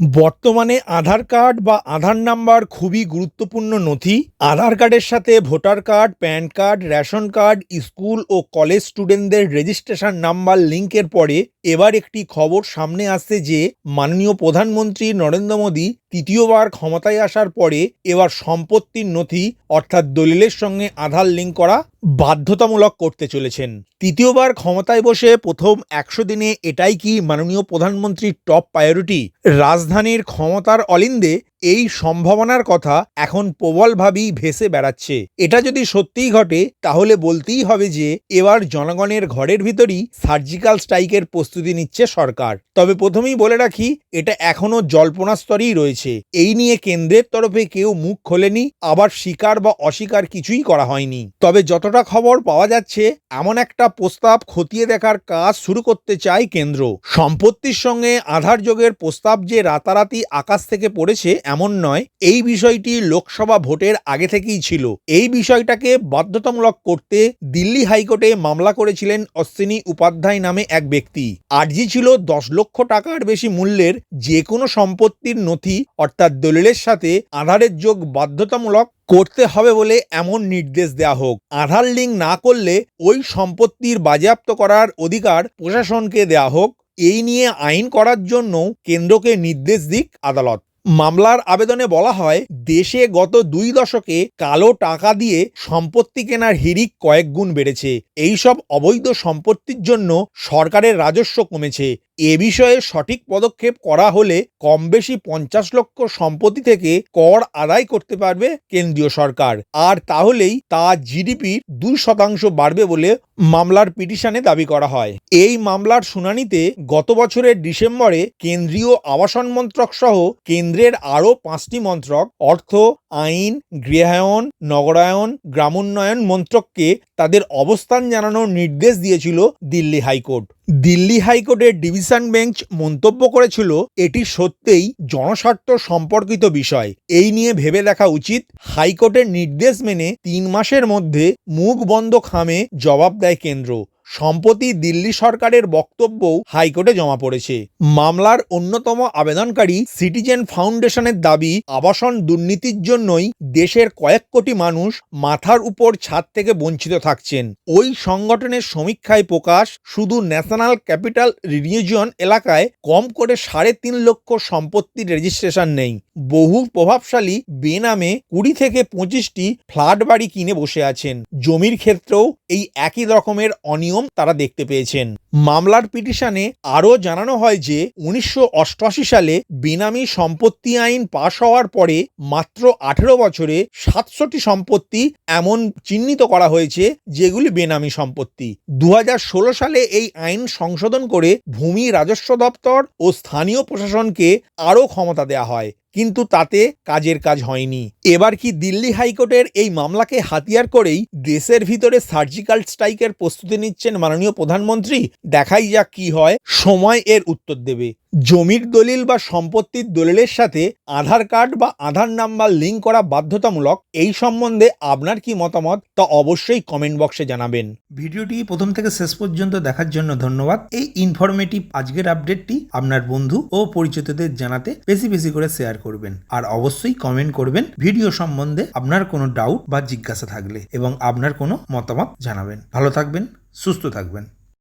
বর্তমানে আধার কার্ড বা আধার নাম্বার খুবই গুরুত্বপূর্ণ নথি। আধার কার্ডের সাথে voter card, pan card, ration card, school ও কলেজ স্টুডেন্টদের রেজিস্ট্রেশন নাম্বার লিঙ্কের পরে এবার একটি খবর সামনে আসছে যে মাননীয় প্রধানমন্ত্রী নরেন্দ্র মোদী তৃতীয়বার ক্ষমতায় আসার পরে এবার সম্পত্তির নথি, অর্থাৎ দলিলের সঙ্গে আধার লিঙ্ক করা বাধ্যতামূলক করতে চলেছেন। তৃতীয়বার ক্ষমতায় বসে প্রথম একশো দিনে এটাই কি মাননীয় প্রধানমন্ত্রীর টপ প্রায়োরিটি রাজধানীর ক্ষমতার অলিন্দে এই সম্ভাবনার কথা এখন প্রবলভাবেই ভেসে বেড়াচ্ছে। এটা যদি সত্যিই ঘটে, তাহলে বলতেই হবে যে, এবার জনগণের ঘরের ভিতরই সার্জিক্যাল স্ট্রাইকের প্রস্তুতি নিচ্ছে সরকার। তবে প্রথমেই বলে রাখি, এটা এখনও জল্পনা স্তরেই রয়েছে। এই নিয়ে কেন্দ্রের তরফে কেউ মুখ খোলেনি, আবার স্বীকার বা অস্বীকার কিছুই করা হয়নি। তবে যতটা খবর পাওয়া যাচ্ছে, এমন একটা প্রস্তাব খতিয়ে দেখার কাজ শুরু করতে চায় কেন্দ্র। সম্পত্তির সঙ্গে আধার যোগের প্রস্তাব যে রাতারাতি আকাশ থেকে পড়েছে এমন নয়, এই বিষয়টি লোকসভা ভোটের আগে থেকেই ছিল। এই বিষয়টাকে বাধ্যতামূলক করতে দিল্লি হাইকোর্টে মামলা করেছিলেন অশ্বিনী উপাধ্যায় নামে এক ব্যক্তি। আর্জি ছিল দশ লক্ষ টাকার বেশি মূল্যের যে কোনো সম্পত্তির নথি, অর্থাৎ দলিলের সাথে আধারের যোগ বাধ্যতামূলক করতে হবে বলে এমন নির্দেশ দেয়া হোক। আধার লিঙ্ক না করলে ওই সম্পত্তির বাজেয়াপ্ত করার অধিকার প্রশাসনকে দেয়া হোক। এই নিয়ে আইন করার জন্য কেন্দ্রকে নির্দেশ দিক আদালত। মামলার আবেদনে বলা হয়, দেশে গত দুই দশকে কালো টাকা দিয়ে সম্পত্তি কেনার হিরিক কয়েক গুণ বেড়েছে। এইসব অবৈধ সম্পত্তির জন্য সরকারের রাজস্ব কমেছে। এ বিষয়ে সঠিক পদক্ষেপ করা হলে কম বেশি পঞ্চাশ লক্ষ সম্পত্তি থেকে কর আদায় করতে পারবে কেন্দ্রীয় সরকার। আর তাহলেই তা জিডিপির দুই শতাংশ বাড়বে বলে মামলার পিটিশনে দাবি করা হয়। এই মামলার শুনানিতে গত বছরের ডিসেম্বরে কেন্দ্রীয় আবাসন মন্ত্রক সহ কেন্দ্রের আরও পাঁচটি মন্ত্রক, অর্থ, আইন, গৃহায়ন, নগরায়ন, গ্রামোন্নয়ন মন্ত্রককে তাদের অবস্থান জানানোর নির্দেশ দিয়েছিল দিল্লি হাইকোর্ট। দিল্লি হাইকোর্টের ডিভিশন বেঞ্চ মন্তব্য করেছিল, এটি সত্যিই জনস্বার্থ সম্পর্কিত বিষয়। এই নিয়ে ভেবে দেখা উচিত। হাইকোর্টের নির্দেশ মেনে তিন মাসের মধ্যে মুখ বন্ধ খামে জবাব দেয় কেন্দ্র। সম্প্রতি দিল্লি সরকারের বক্তব্যও হাইকোর্টে জমা পড়েছে। মামলার অন্যতম আবেদনকারী সিটিজেন ফাউন্ডেশনের দাবি, আবাসন দুর্নীতির জন্যই দেশের কয়েক কোটি মানুষ মাথার উপর ছাদ থেকে বঞ্চিত থাকছেন। ওই সংগঠনের সমীক্ষায় প্রকাশ, শুধু ন্যাশনাল ক্যাপিটাল রিজিয়ন এলাকায় কম করে সাড়ে তিন লক্ষ সম্পত্তির রেজিস্ট্রেশন নেই। বহু প্রভাবশালী বেনামে কুড়ি থেকে পঁচিশটি ফ্ল্যাট বাড়ি কিনে বসে আছেন। জমির ক্ষেত্রেও এই একই রকমের অনিয়ম তারা দেখতে পেয়েছেন। মামলার পিটিশনে আরও জানানো হয় যে, উনিশশো অষ্টআশি সালে বেনামি সম্পত্তি আইন পাশ হওয়ার পরে মাত্র আঠেরো বছরে সাতশোটি সম্পত্তি এমন চিহ্নিত করা হয়েছে যেগুলি বেনামি সম্পত্তি। দু হাজার ষোলো সালে এই আইন সংশোধন করে ভূমি রাজস্ব দপ্তর ও স্থানীয় প্রশাসনকে আরও ক্ষমতা দেওয়া হয়। কিন্তু তাতে কাজের কাজ হয়নি। এবার কি দিল্লি হাইকোর্টের এই মামলাকে হাতিয়ার করেই দেশের ভিতরে সার্জিক্যাল স্ট্রাইকের প্রস্তুতি নিচ্ছেন মাননীয় প্রধানমন্ত্রী? দেখাই যাক কি হয়, সময় এর উত্তর দেবে। জমির দলিল বা সম্পত্তির দলিলের সাথে আধার কার্ড বা আধার নাম্বার লিঙ্ক করা বাধ্যতামূলক এই সম্বন্ধে আপনার কি মতামত তা অবশ্যই কমেন্ট বক্সে জানাবেন। ভিডিওটি প্রথম থেকে শেষ পর্যন্ত দেখার জন্য ধন্যবাদ। এই ইনফরমেটিভ আজকের আপডেটটি আপনার বন্ধু ও পরিচিতদের জানাতে বেশি বেশি করে শেয়ার করবেন। আর অবশ্যই কমেন্ট করবেন ভিডিও সম্বন্ধে আপনার কোনো ডাউট বা জিজ্ঞাসা থাকলে এবং আপনার কোনো মতামত জানাবেন। ভালো থাকবেন, সুস্থ থাকবেন।